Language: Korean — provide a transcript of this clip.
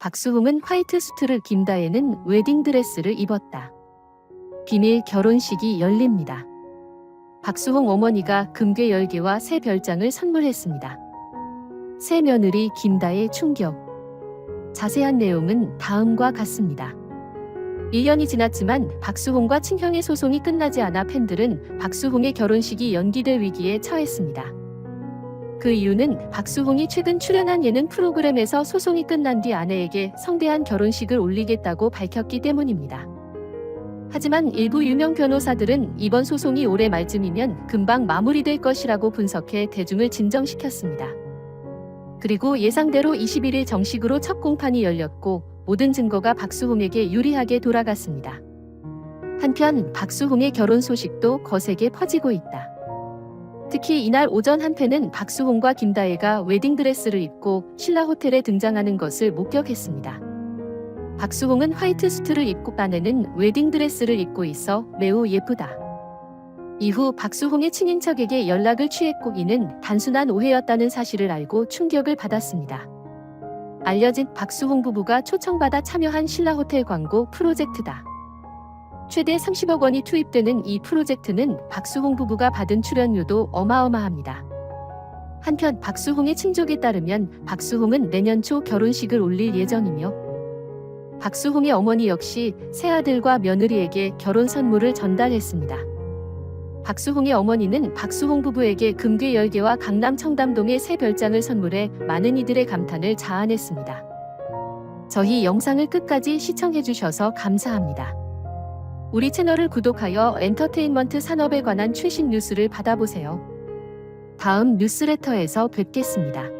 박수홍은 화이트 수트를 김다혜는 웨딩드레스를 입었다. 비밀 결혼식이 열립니다. 박수홍 어머니가 금괴 10개와 새 별장을 선물했습니다. 새 며느리 김다혜 충격. 자세한 내용은 다음과 같습니다. 1년이 지났지만 박수홍과 친형의 소송이 끝나지 않아 팬들은 박수홍의 결혼식이 연기될 위기에 처했습니다. 그 이유는 박수홍이 최근 출연한 예능 프로그램에서 소송이 끝난 뒤 아내에게 성대한 결혼식을 올리겠다고 밝혔기 때문입니다. 하지만 일부 유명 변호사들은 이번 소송이 올해 말쯤이면 금방 마무리될 것이라고 분석해 대중을 진정시켰습니다. 그리고 예상대로 21일 정식으로 첫 공판이 열렸고 모든 증거가 박수홍에게 유리하게 돌아갔습니다. 한편 박수홍의 결혼 소식도 거세게 퍼지고 있다. 특히 이날 오전 한 팬은 박수홍과 김다혜가 웨딩드레스를 입고 신라 호텔에 등장하는 것을 목격했습니다. 박수홍은 화이트 수트를 입고 아내는 웨딩드레스를 입고 있어 매우 예쁘다. 이후 박수홍의 친인척에게 연락을 취했고 이는 단순한 오해였다는 사실을 알고 충격을 받았습니다. 알려진 박수홍 부부가 초청받아 참여한 신라 호텔 광고 프로젝트다. 최대 30억 원이 투입되는 이 프로젝트는 박수홍 부부가 받은 출연료도 어마어마합니다. 한편 박수홍의 친족에 따르면 박수홍은 내년 초 결혼식을 올릴 예정이며 박수홍의 어머니 역시 새아들과 며느리에게 결혼 선물을 전달했습니다. 박수홍의 어머니는 박수홍 부부에게 금괴 10개와 강남 청담동의 새 별장을 선물해 많은 이들의 감탄을 자아냈습니다. 저희 영상을 끝까지 시청해주셔서 감사합니다. 우리 채널을 구독하여 엔터테인먼트 산업에 관한 최신 뉴스를 받아보세요. 다음 뉴스레터에서 뵙겠습니다.